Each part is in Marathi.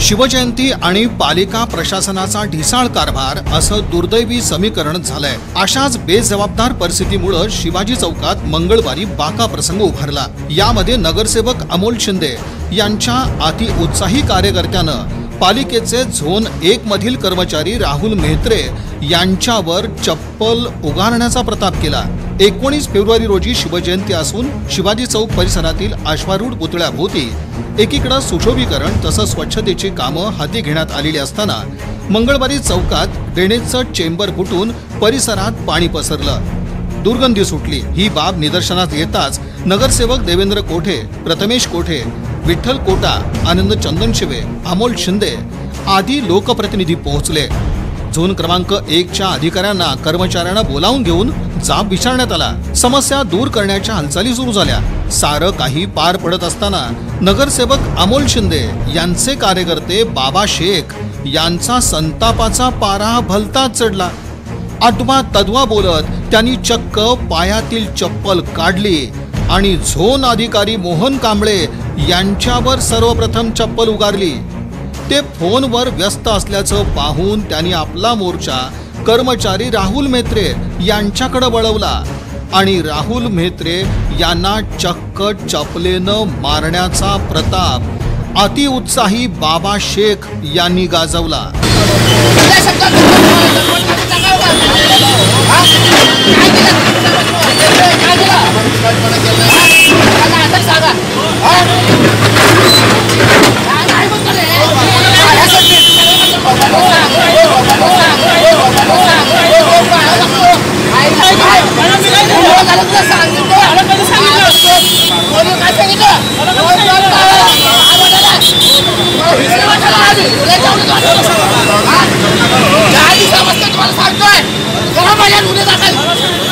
शिवजयंती आणि पालिका प्रशासनाचा ढिसाळ कारभार असं दुर्दैवी समीकरण झालंय. अशाच बेजबाबदार परिस्थितीमुळं शिवाजी चौकात मंगळवारी बाका प्रसंग उभारला. यामध्ये नगरसेवक अमोल शिंदे यांच्या अति उत्साही कार्यकर्त्यानं पालिकेचे झोन एक मधील कर्मचारी राहुल मेहत्रे यांच्यावर चप्पल उगारण्याचा प्रताप केला. एकोणीस फेब्रुवारी रोजी शिवजयंती असून शिवाजी चौक परिसरातील अश्वारूढ पुतळ्याभोवती एकीकडे सुशोभीकरण तसंच स्वच्छतेची कामं हाती घेण्यात आलेली असताना मंगळवारी चौकात ड्रेनेजचं चेंबर फुटून परिसरात पाणी पसरलं. दुर्गंधी सुटली. ही बाब निदर्शनात येताच नगरसेवक देवेंद्र कोठे प्रथमेश कोठे विठ्ठल कोटा आनंद चंदनशिवे अमोल शिंदे आदी लोकप्रतिनिधी पोहोचले. झोन क्रमांक एकच्या अधिकाऱ्यांना कर्मचाऱ्यांना बोलावून घेऊन जाब विचारण्यात आला. समस्या दूर करण्याच्या हालचाली सुरू झाल्या. सारं काही पार पडत असताना नगरसेवक अमोल शिंदे यांचे कार्यकर्ते बाबा शेख यांचा संतापाचा पारा भलताच चढला. आठवा तद्वा बोलत त्यांनी चक्क पायातील चप्पल काढली आणि झोन अधिकारी मोहन कांबळे यांच्यावर सर्वप्रथम चप्पल उगारली. ते फोनवर व्यस्त असल्याचं पाहून त्यांनी आपला मोर्चा कर्मचारी राहुल मेत्रे यांच्याकडे वळवला. आणि राहुल मेत्रे यांना चक्क चपलेनं मारण्याचा प्रताप अतिउत्साही बाबा शेख यांनी गाजवला. तुम्हाला सांगतोय करा माझ्या गुन्हे दाखल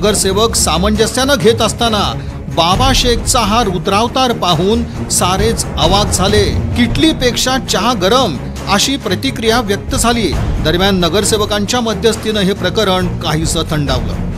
नगरसेवक सामंजस्यानं घेत असताना बाबा शेखचा हा रुद्रावतार पाहून सारेच अवाक झाले. किटलीपेक्षा चहा गरम अशी प्रतिक्रिया व्यक्त झाली. दरम्यान नगरसेवकांच्या मध्यस्थीनं हे प्रकरण काहीसं थंडावलं.